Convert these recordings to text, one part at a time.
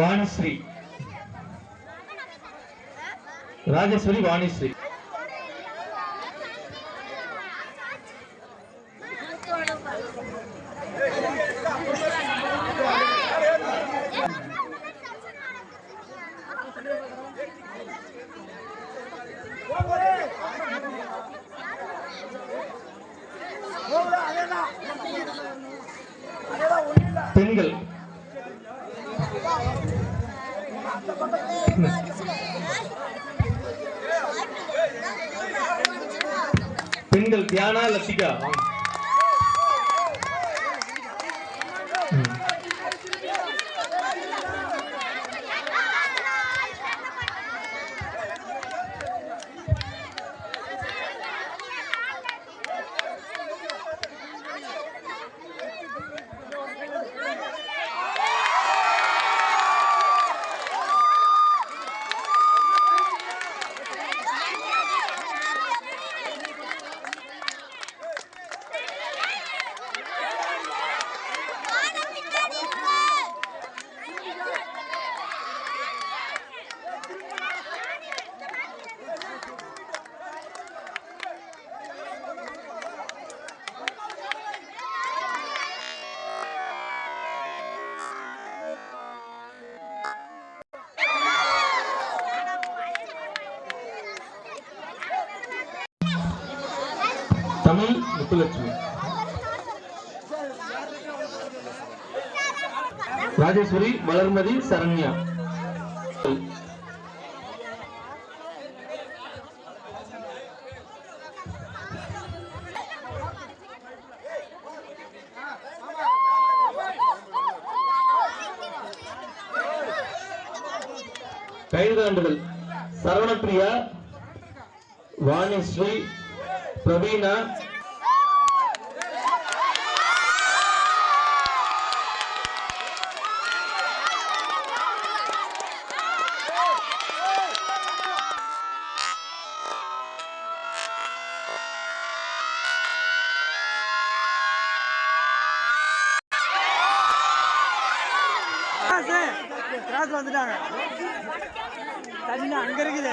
வாணிஸ்ரீ ராஜேஸ்வரி வாணிஸ்ரீ பெண்கள். பெண்கள் தியானா லசிகா? தமிழ் முத்துலட்சுமி. ராஜேஸ்வரி வளர்மதி சரண்யா. கைதாண்டுகள் சரவணப்பிரியா வாணிஸ்ரீ பிரவீனா. கிராஸ் வந்துட்டாங்க. தண்ணி அங்க இருக்குது.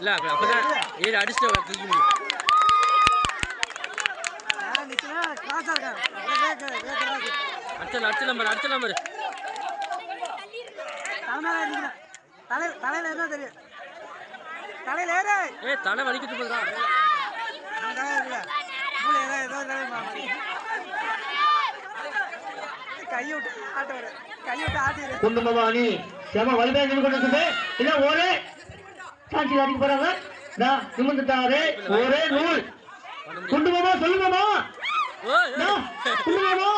இல்லை அப்பதான் ஏழு அடிச்சுட்டு தூக்கி முடியும் கிராஸா இருக்காங்க அடிச்சல் அடிச்ச நம்பர் அடுத்த நம்பர் தலைமையில தலை தலையில இருந்தா தெரியும் தலையில ஏறு ஏ தலை வலிக்கிட்டு போதுடா நான் தலை இருக்குல்ல ஏதோ விட்டு ஆட்ட விட்டு ஆட்டிடு குண்டுமவாணி செம வலிமையா நின்று கொண்டிருக்குது. இல்ல ஒரே சாட்சி அடிக்க போறாங்க. நான் ஒரே நூல். குண்டுமாமா சொல்லுமாமா ஓய், நான் குண்டுமாமா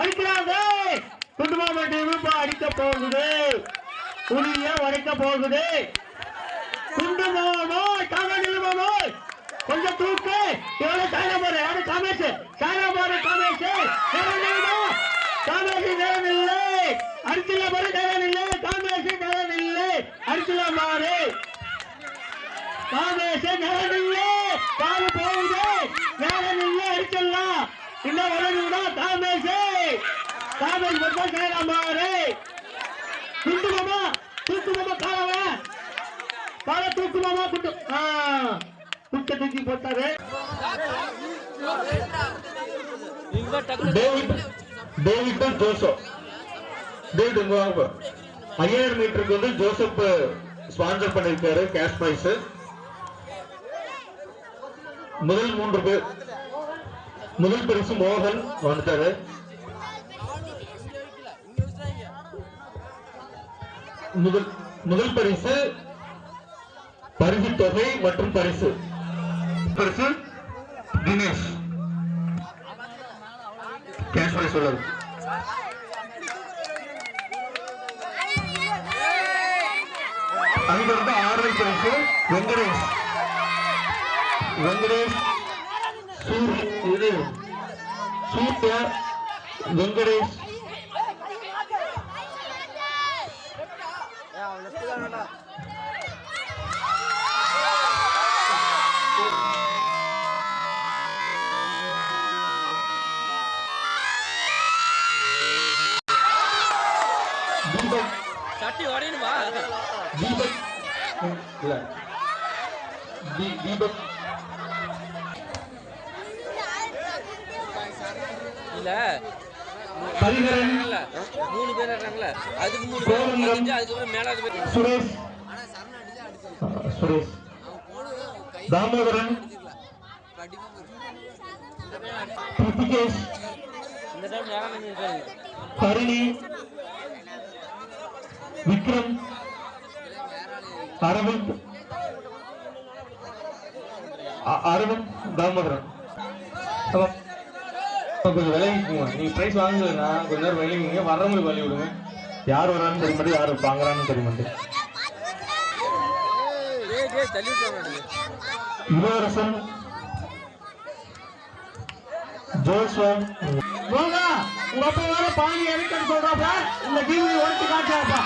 அடிக்கிறாங்க. குண்டுமாமா டீம் அடிக்க போகுது. புளிய உடைக்க போகுது. குண்டுமாமா தாங்க நிலுமாமா கொஞ்சம் தூக்கு. எவ்வளவு சாயனா போற யாரு? காமேஷ். சாயனா போற காமேஷ். காமேஷ் நேரம் இல்லை அடிச்சுல போற நேரம் இல்லை காமேஷ் நேரம் இல்லை அடிச்சுல மாறு காமேஷ் நேரம் இல்லை காது போகுது. நேரம் இல்லை அடிச்சிடலாம். இன்னும் வளருடா காமேஷ். காமேஷ் மட்டும் நேரம் மாறு குண்டுமாமா தூக்குமாமா காலவ. கால தூக்குமாமா குண்டு ஆ குட்ட தூக்கி போட்டாரு. இங்க டக்குனு டேவிட் டேவிட் ஜோசப். டேவிட் இங்க வாங்க ஐயாயிரம் மீட்டருக்கு வந்து ஜோசப் ஸ்பான்சர் பண்ணிருக்காரு கேஷ் பிரைஸ். முதல் மூன்று பேர் முதல் பரிசு மோகன் வந்துட்டாரு. முதல் முதல் பரிசு பரிசு தொகை மற்றும் பரிசு. பரிசு தினேஷ். கேஷ் பிரைஸ் உள்ளது அங்கிருந்து ஆறு பரிசு வெங்கடேஷ். வெங்கடேஷ் இது சூர்யா வெங்கடேஷ். தீபக். தீபக். இல்ல. மூணு பேர் இருக்காங்கல்ல. அதுக்கு மூணு பேர் அதுக்கப்புறம் பேர். சுரேஷ். சுரேஷ். தாமோதரன். ரித்திகேஷ். இந்த டைம் யாரும் இருக்காங்க ஹரிணி விக்ரம். அரவிந்த். அ- அரவிந்த் தாமோதரன். கொஞ்சம் விளைவிக்குங்க நீங்கள் ப்ரைஸ் வாங்குறதுனா கொஞ்ச நேரம் விளைவிங்க வர்றவங்களுக்கு வழி விடுங்க. யார் வரான்னு தெரிய மாட்டேங்குது யார் வாங்குறான்னு தெரிய மாட்டேங்குது இளவரசன் ஜோஸ்வா உங்க அப்பா வேற பாணி எடுக்க சொல்றாப்ப இந்த டிவி உடச்சு காட்டாப்பா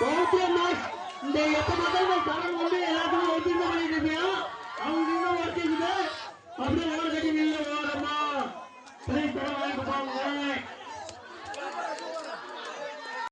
இந்த எப்ப மக்கள் கடன் வந்து எல்லாத்துக்கும் ஒத்துங்க பண்ணிட்டு இருப்பியா அவங்க இன்னும் ஒத்துக்குது அப்படியே ஓட கட்டி நின்று ஓடமா பிரைஸ் தர வாங்கிட்டு போங்க